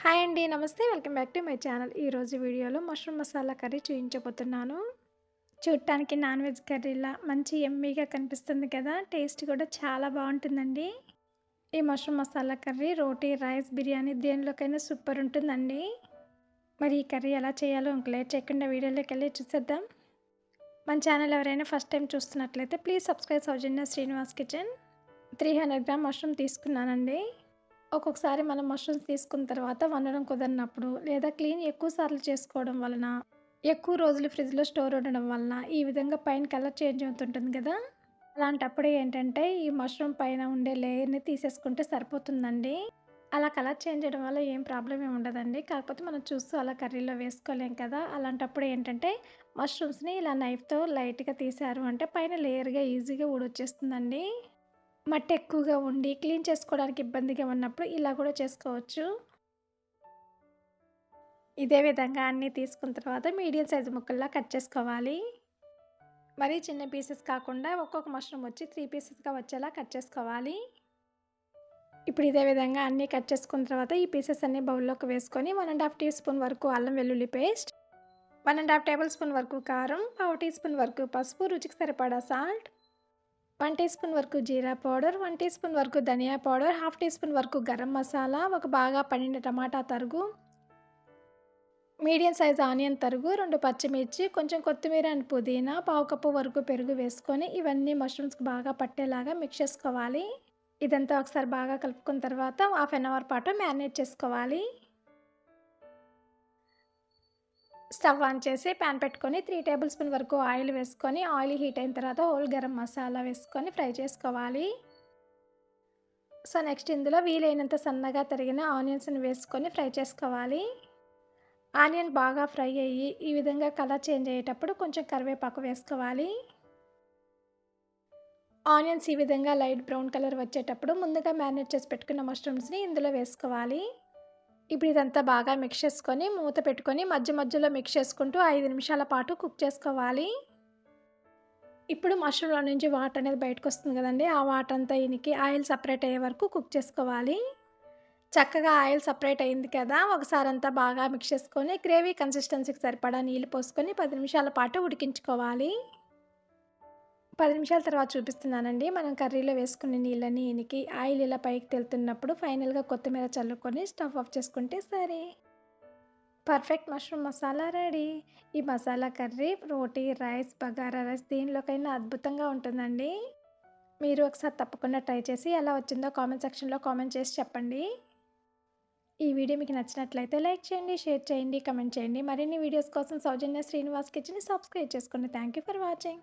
Hi అండి నమస్తే. Welcome back to my channel. ఈరోజు వీడియోలో మష్రూమ్ మసాలా కర్రీ చూపించబోతున్నాను చూడటానికి నాన్ వెజ్ కర్రీలా మంచి ఎమ్మీగా కనిపిస్తుంది కదా టేస్ట్ కూడా చాలా బాగుంటుందండి. ఈ mushroom masala curry roti rice biryani దేనిలోకైనా super ఉంటుందండి. మరి ఈ కర్రీ ఎలా చేయాలో ఇంక లేట్ చేయకుండా వీడియోలోకి వెళ్ళి చూసేద్దాం. మన ఛానల్ ఎవరైనా ఫస్ట్ టైం చూస్తున్నట్లయితే please subscribe Soujanya Srinivas kitchen. Three hundred gram mushroom తీసుకున్నానండి. ఒక్కొక్కసారి మనం మష్రూమ్స్ తీసుకున్న తర్వాత వండడం కుదరినప్పుడు లేదా క్లీన్ ఎక్కువ సార్లు చేసుకోవడం వలన ఎక్కువ రోజులు ఫ్రిడ్జ్లో స్టోర్ ఉండడం వలన ఈ విధంగా పైన కలర్ చేంజ్ అవుతుంటుంది కదా? అలాంటప్పుడు ఏంటంటే ఈ మష్రూమ్ పైన ఉండే లేయర్ని తీసేసుకుంటే సరిపోతుందండి. అలా కలర్ చేంజ్ చేయడం వల్ల ఏం ప్రాబ్లం ఏమి ఉండదండి. కాకపోతే మనం చూస్తూ అలా కర్రీలో వేసుకోలేం కదా? అలాంటప్పుడు ఏంటంటే మష్రూమ్స్ని ఇలా నైఫ్తో లైట్గా తీసారు అంటే పైన లేయర్గా ఈజీగా ఊడొచ్చేస్తుందండి. మట్టి ఎక్కువగా ఉండి క్లీన్ చేసుకోవడానికి ఇబ్బందిగా ఉన్నప్పుడు ఇలా కూడా చేసుకోవచ్చు. ఇదే విధంగా అన్నీ తీసుకున్న తర్వాత మీడియం సైజు ముక్కల్లా కట్ చేసుకోవాలి. మరీ చిన్న పీసెస్ కాకుండా ఒక్కొక్క మష్రూమ్ వచ్చి త్రీ పీసెస్గా వచ్చేలా కట్ చేసుకోవాలి. ఇప్పుడు ఇదే విధంగా అన్నీ కట్ చేసుకున్న తర్వాత ఈ పీసెస్ అన్నీ బౌల్లోకి వేసుకొని one and half teaspoon వరకు అల్లం వెల్లుల్లి paste one and half tablespoon వరకు కారం పావు టీ స్పూన్ వరకు పసుపు రుచికి సరిపడా సాల్ట్ వన్ టీ స్పూన్ వరకు jeera powder one teaspoon వరకు dhania powder half teaspoon వరకు గరం మసాలా ఒక బాగా పండిన టమాటా తరుగు మీడియం సైజ్ ఆనియన్ తరుగు రెండు పచ్చిమిర్చి కొంచెం కొత్తిమీర అండ్ పుదీనా పావు కప్పు వరకు పెరుగు వేసుకొని ఇవన్నీ మష్రూమ్స్కి బాగా పట్టేలాగా మిక్స్ చేసుకోవాలి. ఇదంతా ఒకసారి బాగా కలుపుకున్న తర్వాత హాఫ్ అన్ అవర్ పాటు మ్యారినేట్ చేసుకోవాలి. స్టవ్ ఆన్ చేసి ప్యాన్ పెట్టుకొని త్రీ టేబుల్ స్పూన్ వరకు ఆయిల్ వేసుకొని ఆయిల్ హీట్ అయిన తర్వాత హోల్ గరం మసాలా వేసుకొని ఫ్రై చేసుకోవాలి. సో నెక్స్ట్ ఇందులో వీలైనంత సన్నగా తరిగిన ఆనియన్స్ని వేసుకొని ఫ్రై చేసుకోవాలి. ఆనియన్ బాగా ఫ్రై అయ్యి ఈ విధంగా కలర్ చేంజ్ అయ్యేటప్పుడు కొంచెం కరివేపాకు వేసుకోవాలి. ఆనియన్స్ ఈ విధంగా లైట్ బ్రౌన్ కలర్ వచ్చేటప్పుడు ముందుగా మ్యారినేట్ చేసి పెట్టుకున్న మష్రూమ్స్ని ఇందులో వేసుకోవాలి. ఇప్పుడు ఇదంతా బాగా మిక్స్ చేసుకొని మూత పెట్టుకొని మధ్య మధ్యలో మిక్స్ చేసుకుంటూ ఐదు నిమిషాల పాటు కుక్ చేసుకోవాలి. ఇప్పుడు మష్రూమ్లో నుంచి వాటర్ అనేది బయటకు వస్తుంది కదండి. ఆ వాటర్ అంతా ఇనికి ఆయిల్ సపరేట్ అయ్యే వరకు కుక్ చేసుకోవాలి. చక్కగా ఆయిల్ సపరేట్ అయింది కదా ఒకసారి అంతా బాగా మిక్స్ చేసుకొని గ్రేవీ కన్సిస్టెన్సీకి సరిపడా నీళ్ళు పోసుకొని పది నిమిషాల పాటు ఉడికించుకోవాలి. పది నిమిషాల తర్వాత చూపిస్తున్నానండి. మనం కర్రీలో వేసుకునే నీళ్ళని ఇనికి ఆయిల్ ఇలా పైకి తెలుతున్నప్పుడు ఫైనల్గా కొత్తిమీర చల్లుకొని స్టవ్ ఆఫ్ చేసుకుంటే సరే. Perfect mushroom masala ready. ఈ masala curry roti rice bagara rice దీనిలోకైనా అద్భుతంగా ఉంటుందండి. మీరు ఒకసారి తప్పకుండా ట్రై చేసి ఎలా వచ్చిందో కామెంట్ సెక్షన్లో కామెంట్ చేసి చెప్పండి. ఈ వీడియో మీకు నచ్చినట్లయితే లైక్ చేయండి షేర్ చేయండి కమెంట్ చేయండి. మరిన్ని వీడియోస్ కోసం సౌజన్య శ్రీనివాస్ కిచెన్ని సబ్స్క్రైబ్ చేసుకోండి థ్యాంక్ యూ ఫర్ వాచింగ్.